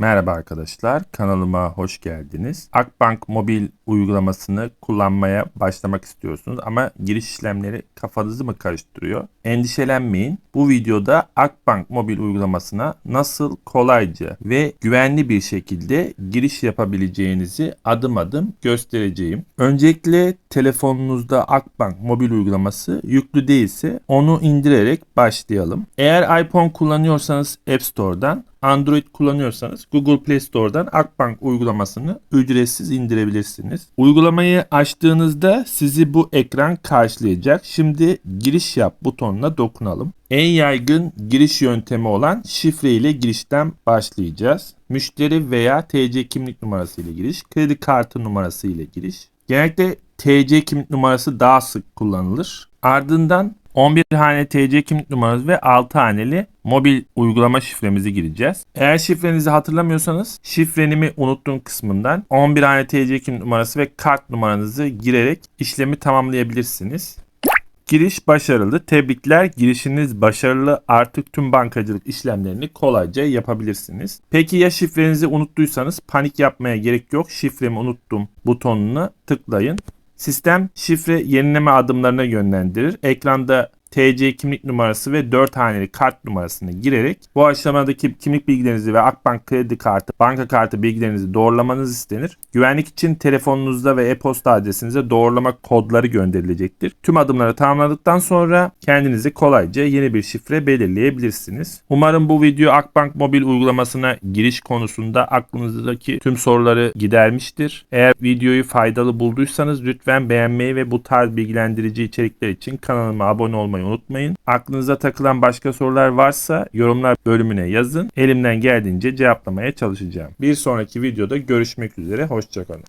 Merhaba arkadaşlar, kanalıma hoş geldiniz. Akbank mobil uygulamasını kullanmaya başlamak istiyorsunuz ama giriş işlemleri kafanızı mı karıştırıyor? Endişelenmeyin. Bu videoda Akbank mobil uygulamasına nasıl kolayca ve güvenli bir şekilde giriş yapabileceğinizi adım adım göstereceğim. Öncelikle telefonunuzda Akbank mobil uygulaması yüklü değilse onu indirerek başlayalım. Eğer iPhone kullanıyorsanız App Store'dan Android kullanıyorsanız Google Play Store'dan Akbank uygulamasını ücretsiz indirebilirsiniz. Uygulamayı açtığınızda sizi bu ekran karşılayacak. Şimdi giriş yap butonuna dokunalım. En yaygın giriş yöntemi olan şifre ile girişten başlayacağız. Müşteri veya TC kimlik numarası ile giriş, kredi kartı numarası ile giriş. Genellikle TC kimlik numarası daha sık kullanılır. Ardından 11 hane TC kimlik numaranız ve 6 haneli mobil uygulama şifremizi gireceğiz. Eğer şifrenizi hatırlamıyorsanız şifrenimi unuttum kısmından 11 hane TC kimlik numarası ve kart numaranızı girerek işlemi tamamlayabilirsiniz. Giriş başarılı. Tebrikler. Girişiniz başarılı. Artık tüm bankacılık işlemlerini kolayca yapabilirsiniz. Peki ya şifrenizi unuttuysanız panik yapmaya gerek yok. Şifremi unuttum butonuna tıklayın. Sistem şifre yenileme adımlarına yönlendirir. Ekranda TC kimlik numarası ve 4 haneli kart numarasını girerek bu aşamadaki kimlik bilgilerinizi ve Akbank kredi kartı, banka kartı bilgilerinizi doğrulamanız istenir. Güvenlik için telefonunuzda ve e-posta adresinize doğrulama kodları gönderilecektir. Tüm adımları tamamladıktan sonra kendinize kolayca yeni bir şifre belirleyebilirsiniz. Umarım bu video Akbank mobil uygulamasına giriş konusunda aklınızdaki tüm soruları gidermiştir. Eğer videoyu faydalı bulduysanız lütfen beğenmeyi ve bu tarz bilgilendirici içerikler için kanalıma abone olmayı unutmayın. Aklınıza takılan başka sorular varsa yorumlar bölümüne yazın. Elimden geldiğince cevaplamaya çalışacağım. Bir sonraki videoda görüşmek üzere. Hoşçakalın.